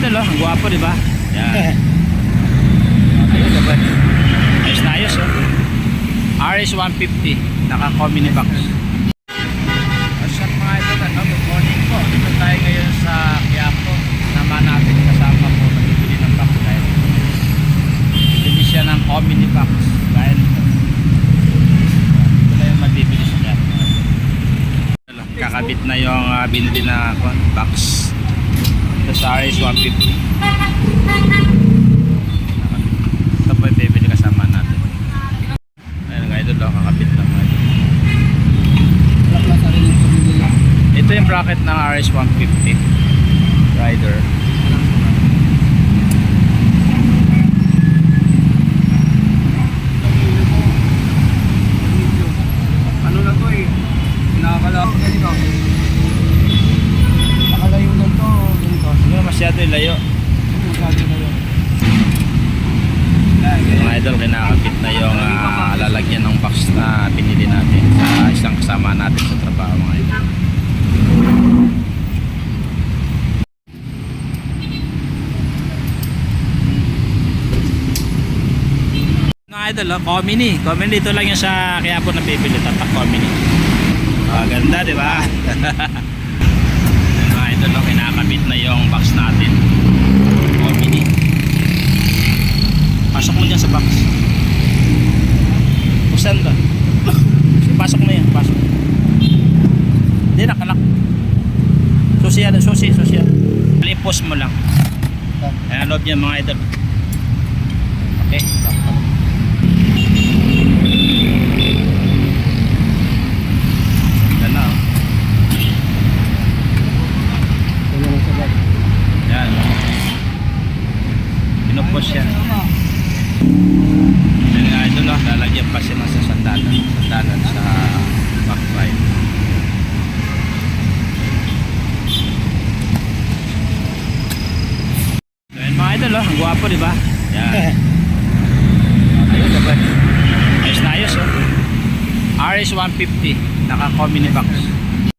idol oh, ang gwapo di ba? Yan. Diba? Ayos na ayos oh. RS 150, naka comedy box. What's up mga idol? Ano, good morning po. Dito tayo ngayon sa Quiapo. Naman natin kasama po nagbibili ng box tayo. Bibili siya ng comedy box. Dahil ito. Ito na yung mabibili siya. Kakabit na yung uh, binili na kwan, box. Ito sa RS 150. Ito po yung bibili kasama natin. Ayun nga idol, oh, kakabit na mga idol. Ito yung bracket ng RS 150 Rider. Ano na to eh? Nakakala ko ganito. Nakalayo lang to. Ganito. Hindi na masyado layo. Masyado yun. Mga idol, kinakabit na yung ah, lalagyan ng box na pinili natin sa isang kasama natin sa trabaho mga idol. Mga idol, oh, Comini. Comini, ito lang yung sa kaya po nabibili. Tatak Comini. Ah, ganda, di ba? Idol, oh, kinakabit na yung box natin. Comini. Pasok mo dyan sa box. Buksan ba? Pasok mo yan, pasok. Hindi, nakalak. Susi yan, susi, susi yan. Alipos mo lang. Ayan, loob niya mga idol. Okay. Yan na, oh. Ganyan lang sa bag. Yan. Pinupos siya. Yan nga idol, oh. lalagyan pa siya ng sa sandalan. Sandalan sa backfire. So, yan mga idol, oh. ang gwapo, di ba? Yan. Ayun, diba? Ayos na ayos, oh. RS 150, naka comedy box.